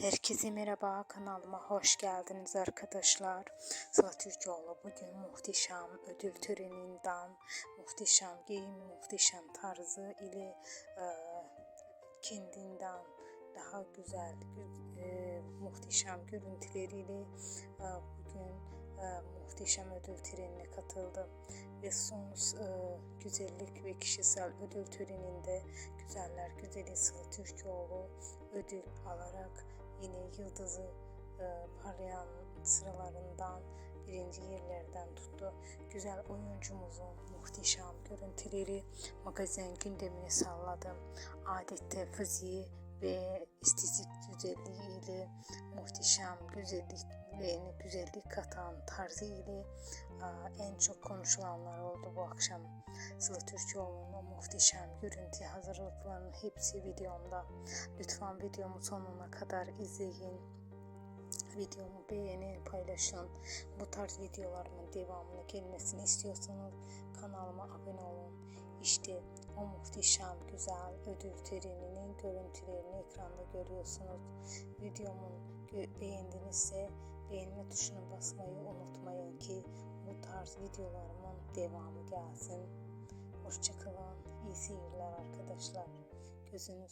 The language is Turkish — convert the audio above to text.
Herkese merhaba kanalıma hoş geldiniz arkadaşlar. Sıla Türkoğlu bugün muhteşem ödül töreninden muhteşem giyim, muhteşem tarzı ile e, kendinden daha güzel, gü- e, muhteşem görüntüleriyle e, bugün e, muhteşem ödül törenine katıldı. Ve son e, güzellik ve kişisel ödül töreninde Güzeller Güzeli Sıla Türkoğlu ödül alarak yine yıldızı e, parlayan sıralarından birinci yerlerden tuttu. Güzel oyuncumuzun muhteşem görüntüleri magazin gündemini salladı. Adette fiziği ve estetik güzelliğiyle muhteşem güzelliklerini güzellik katan tarzı ile en çok konuşulanlar oldu bu akşam. Sıla Türkoğlu'nun o muhteşem görüntü hazırlıklarının hepsi videomda. Lütfen videomu sonuna kadar izleyin. Videomu beğenin, paylaşın. Bu tarz videolarımın devamını gelmesini istiyorsanız kanalıma abone olun. İşte o muhteşem güzel ödül töreninin görüntülerini ekranda görüyorsunuz. Videomun beğendinizse beğenme tuşuna basmayı unutmayın ki bu tarz videolarımın devamı gelsin. Hoşçakalın. İyi seyirler arkadaşlar. Gözünüz